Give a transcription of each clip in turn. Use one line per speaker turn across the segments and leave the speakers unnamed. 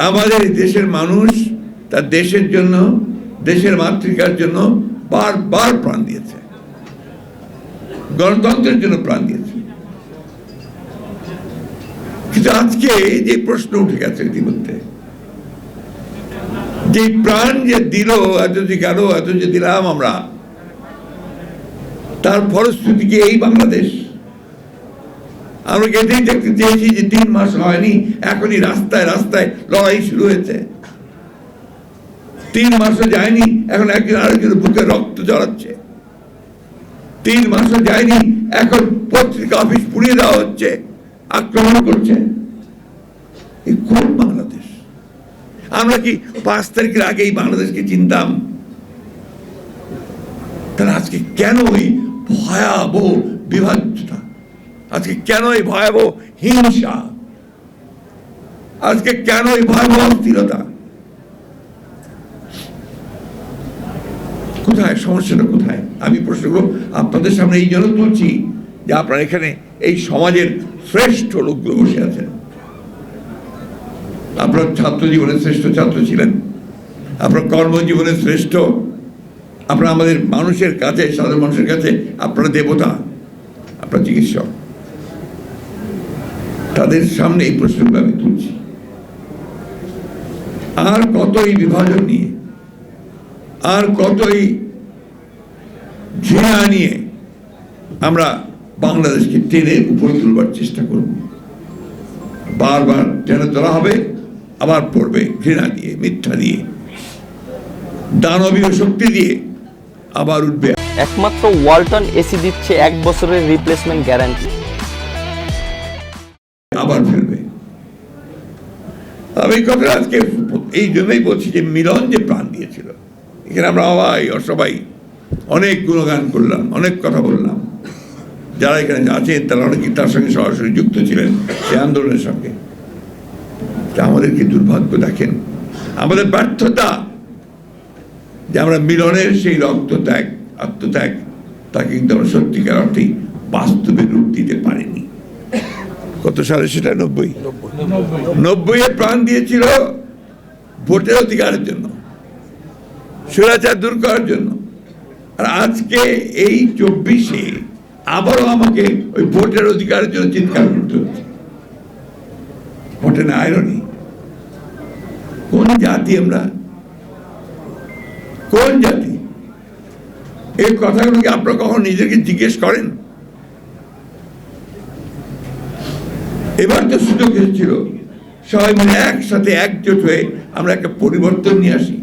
আমাদের দেশের মানুষ তার দেশের জন্য, দেশের মাতৃকার জন্য বারবার প্রাণ দিয়েছে। গণতন্ত্রের জন্য প্রাণ দিয়েছে। কিন্তু আজকে যে প্রশ্ন উঠে গেছে ইতিমধ্যে, যে প্রাণ যে দিল, এত যে গেল, এত যে দিলাম আমরা, তার ফলশ্রুতি কি এই বাংলাদেশ? আমরা এটাই দেখতে চেয়েছি যে তিন মাস হয়নি, এখনই রাস্তায় রাস্তায় লড়াই শুরু হয়েছে। তিন মাসও যায়নি, এখন একজন আরেকজনের বুকে রক্ত জড়াচ্ছে তিন মাসও যায়নি, এখন পত্রিকা অফিস পুড়িয়ে দেওয়া হচ্ছে, আক্রমণ করছে। এই কোন বাংলাদেশ? আমরা কি পাঁচ তারিখের আগেই বাংলাদেশকে চিনতাম? তাহলে আজকে কেন ওই ভয়াবহ বিভাজ্যতা আজকে কেন এই ভয়াবহ হিংসা? আজকে কেন এই ভয়াবহ অস্থিরতা? কোথায়? সমস্যাটা কোথায়? আমি প্রশ্নগুলো আপনাদের সামনে এই জন্য তুলছি যে আপনারা এখানে এই সমাজের শ্রেষ্ঠ লোকগুলো বসে আছেন। আপনার ছাত্র জীবনের শ্রেষ্ঠ ছাত্র ছিলেন। আপনার কর্মজীবনের শ্রেষ্ঠ। আপনারা আমাদের মানুষের কাছে, সাধারণ মানুষের কাছে আপনারা দেবতা, আপনার চিকিৎসক। তাদের সামনে এই প্রশ্নগুলো আমি তুলছি। আর কত এই বিভাজন নিয়ে, আর কত এই নিয়ে আমরা বাংলাদেশকে টেনে উপরে তুলবার চেষ্টা করব। বারবার টেনে তোলা হবে, আবার পড়বে ঘৃণা দিয়ে মিথ্যা দিয়ে দানবীয় শক্তি দিয়ে আবার উঠবে।
একমাত্র ওয়ালটন এসি দিচ্ছে এক বছরের রিপ্লেসমেন্ট গ্যারান্টি
আবার ফেলবে। আমি কথা আজকে এই জন্যই বলছি যে মিলন যে প্রাণ দিয়েছিল, এখানে আমরা সবাই সবাই অনেক গুণগান করলাম, অনেক কথা বললাম। যারা এখানে আছেন, তারা অনেকে তার সঙ্গে সরাসরি যুক্ত ছিলেন সেই আন্দোলনের সঙ্গে। আমাদের কি দুর্ভাগ্য দেখেন? আমাদের ব্যর্থতা যে আমরা মিলনের সেই রক্ত ত্যাগ আত্মত্যাগ, তাকে কিন্তু আমরা সত্যিকার অর্থেই বাস্তবে রূপ দিতে পারিনি। কত সালে সেটা? নব্বই। নব্বই। এ প্রাণ দিয়েছিল ভোটের অধিকারের জন্য সুরাচার দূর করার জন্য। আর আজকে এই চব্বিশে আবারও আমাকে ওই ভোটের অধিকারের জন্য চিৎকার করতে হচ্ছে। ভোটে না আয়রনি কোন জাতি আমরা? কোন জাতি? এই কথাগুলো কি আপনারা কখন নিজেকে জিজ্ঞেস করেন? এবার তো সুযোগ এসেছিল। সবাই মিলে একসাথে একজোট হয়ে আমরা একটা পরিবর্তন নিয়ে আসি।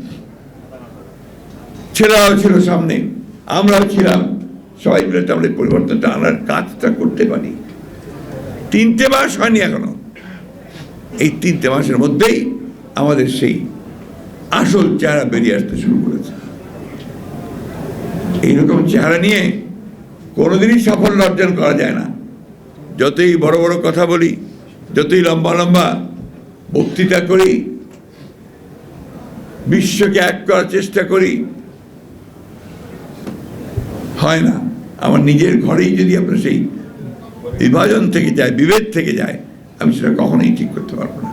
ছেলেরাও ছিল সামনে, আমরাও ছিলাম। সবাই মিলে আমরা এই পরিবর্তনটা আনার কাজটা করতে পারি। তিনটে মাস হয়নি এখনও। এই তিনটে মাসের মধ্যেই আমাদের সেই আসল চেহারা বেরিয়ে আসতে শুরু করেছে। এইরকম চেহারা নিয়ে কোনোদিনই সাফল্য অর্জন করা যায় না। যতই বড় বড় কথা বলি, যতই লম্বা লম্বা বক্তৃতা করি, বিশ্বকে এক করার চেষ্টা করি, হয় না। আমার নিজের ঘরেই যদি আপনার সেই বিভাজন থেকে যায়, বিভেদ থেকে যায়, আমি সেটা কখনোই ঠিক করতে পারব না।